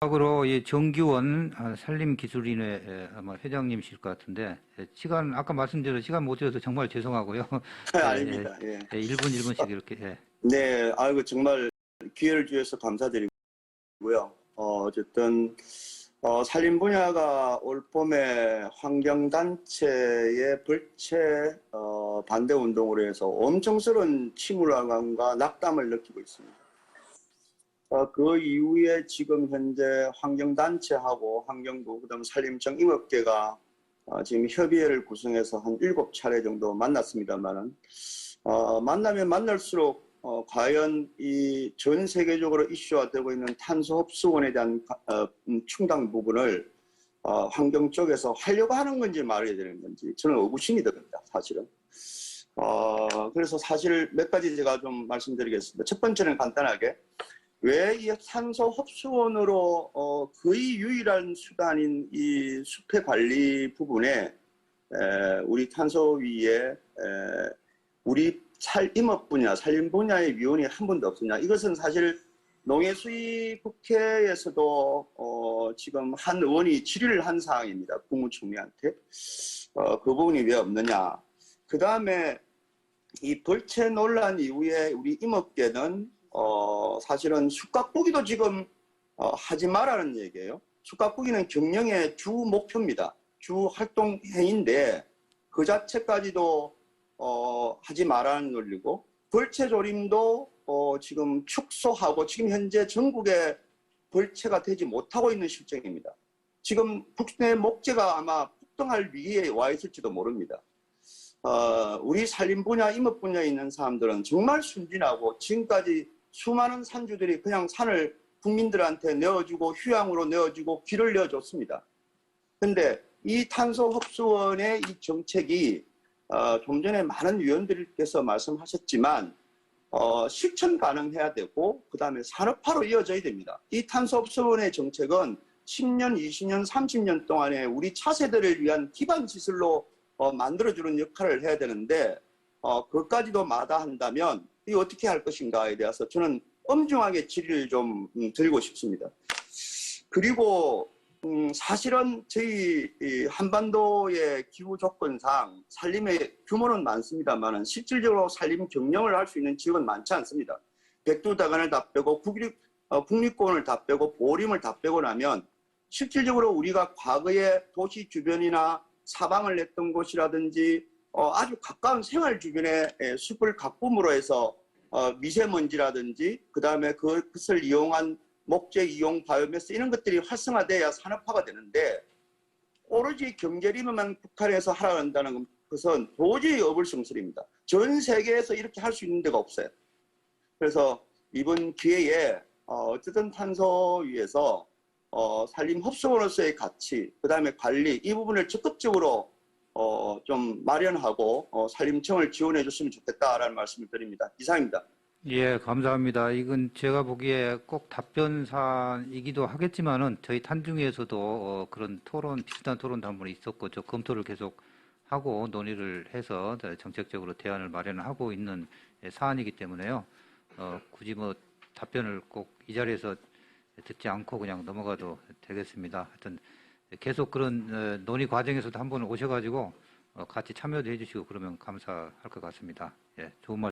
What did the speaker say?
마지막으로 이 정규원 아, 산림기술인회 에, 아마 회장님이실 것 같은데 에, 시간 아까 말씀드린 시간 못 드려서 정말 죄송하고요. 아닙니다. 예. 예, 1분 1분씩 이렇게 예. 네, 아이고 정말 기회를 주셔서 감사드리고요. 어, 어쨌든 어, 산림 분야가 올 봄에 환경단체의 벌채 어, 반대 운동으로 해서 엄청스러운 침울감과 낙담을 느끼고 있습니다. 어, 그 이후에 지금 현재 환경단체하고 환경부, 그다음 산림청 임업계가 어, 지금 협의회를 구성해서 한 일곱 차례 정도 만났습니다만은 어, 만나면 만날수록 어, 과연 이 전 세계적으로 이슈화되고 있는 탄소 흡수원에 대한 가- 어, 음, 충당 부분을 어, 환경 쪽에서 하려고 하는 건지 말아야 되는 건지 저는 의구심이 듭니다. 사실은. 어, 그래서 사실 몇 가지 제가 좀 말씀드리겠습니다. 첫 번째는 간단하게 왜이 탄소 흡수원으로 어, 거의 유일한 수단인 이 숲의 관리 부분에 에, 우리 탄소 위에 에, 우리 살 임업 분야, 산림 분야의 위원이 한 번도 없었냐? 이것은 사실 농해수위 국회에서도 어, 지금 한 의원이 질의를 한 사항입니다. 국무총리한테 어, 그 부분이 왜 없느냐? 그 다음에 이 벌채 논란 이후에 우리 임업계는 어, 사실은 숙각보기도 지금 어, 하지 말라는 얘기예요. 숙각보기는 경영의 주 목표입니다. 주 활동 행인데 그 자체까지도 어, 하지 말라는 논리고 벌채 조림도 어, 지금 축소하고 지금 현재 전국에 벌채가 되지 못하고 있는 실정입니다. 지금 국내 목재가 아마 폭등할 위기에 와 있을지도 모릅니다. 어, 우리 산림 분야, 임업 분야에 있는 사람들은 정말 순진하고 지금까지 수많은 산주들이 그냥 산을 국민들한테 내어주고 휴양으로 내어주고 길을 내어줬습니다. 근데 이 탄소 흡수원의 이 정책이 어, 좀 전에 많은 위원들께서 말씀하셨지만 어, 실천 가능해야 되고 그 다음에 산업화로 이어져야 됩니다. 이 탄소 흡수원의 정책은 10년, 20년, 30년 동안에 우리 차세대를 위한 기반 시설로 어, 만들어주는 역할을 해야 되는데 어, 그것까지도 마다한다면 이 어떻게 할 것인가에 대해서 저는 엄중하게 질의를 좀 음, 드리고 싶습니다. 그리고 음, 사실은 저희 이 한반도의 기후 조건상 산림의 규모는 많습니다만 실질적으로 산림 경영을 할 수 있는 지역은 많지 않습니다. 백두다간을 다 빼고 국립, 어, 국립공원을 다 빼고 보림을 다 빼고 나면 실질적으로 우리가 과거에 도시 주변이나 사방을 냈던 곳이라든지 어, 아주 가까운 생활 주변에 에, 숲을 가꿈으로 해서 어, 미세먼지라든지 그 다음에 그것을 이용한 목재 이용 바이오매스 이런 것들이 활성화돼야 산업화가 되는데 오로지 경제림만 국한해서 하라 한다는 것은 도저히 어불성설입니다. 전 세계에서 이렇게 할 수 있는 데가 없어요. 그래서 이번 기회에 어, 어쨌든 탄소 위에서 어, 산림 흡수원으로서의 가치, 그 다음에 관리 이 부분을 적극적으로 어, 좀 마련하고 어, 산림청을 지원해 줬으면 좋겠다라는 말씀을 드립니다. 이상입니다. 예, 감사합니다. 이건 제가 보기에 꼭 답변사이기도 하겠지만은 저희 탄중위에서도 어, 그런 토론, 비슷한 토론도 한번 있었고, 저 검토를 계속 하고 논의를 해서 정책적으로 대안을 마련하고 있는 예, 사안이기 때문에요. 어, 굳이 뭐 답변을 꼭 이 자리에서 듣지 않고 그냥 넘어가도 되겠습니다. 하여튼 계속 그런 어, 논의 과정에서도 한번 오셔가지고 어, 같이 참여도 해주시고 그러면 감사할 것 같습니다. 예, 좋은 말.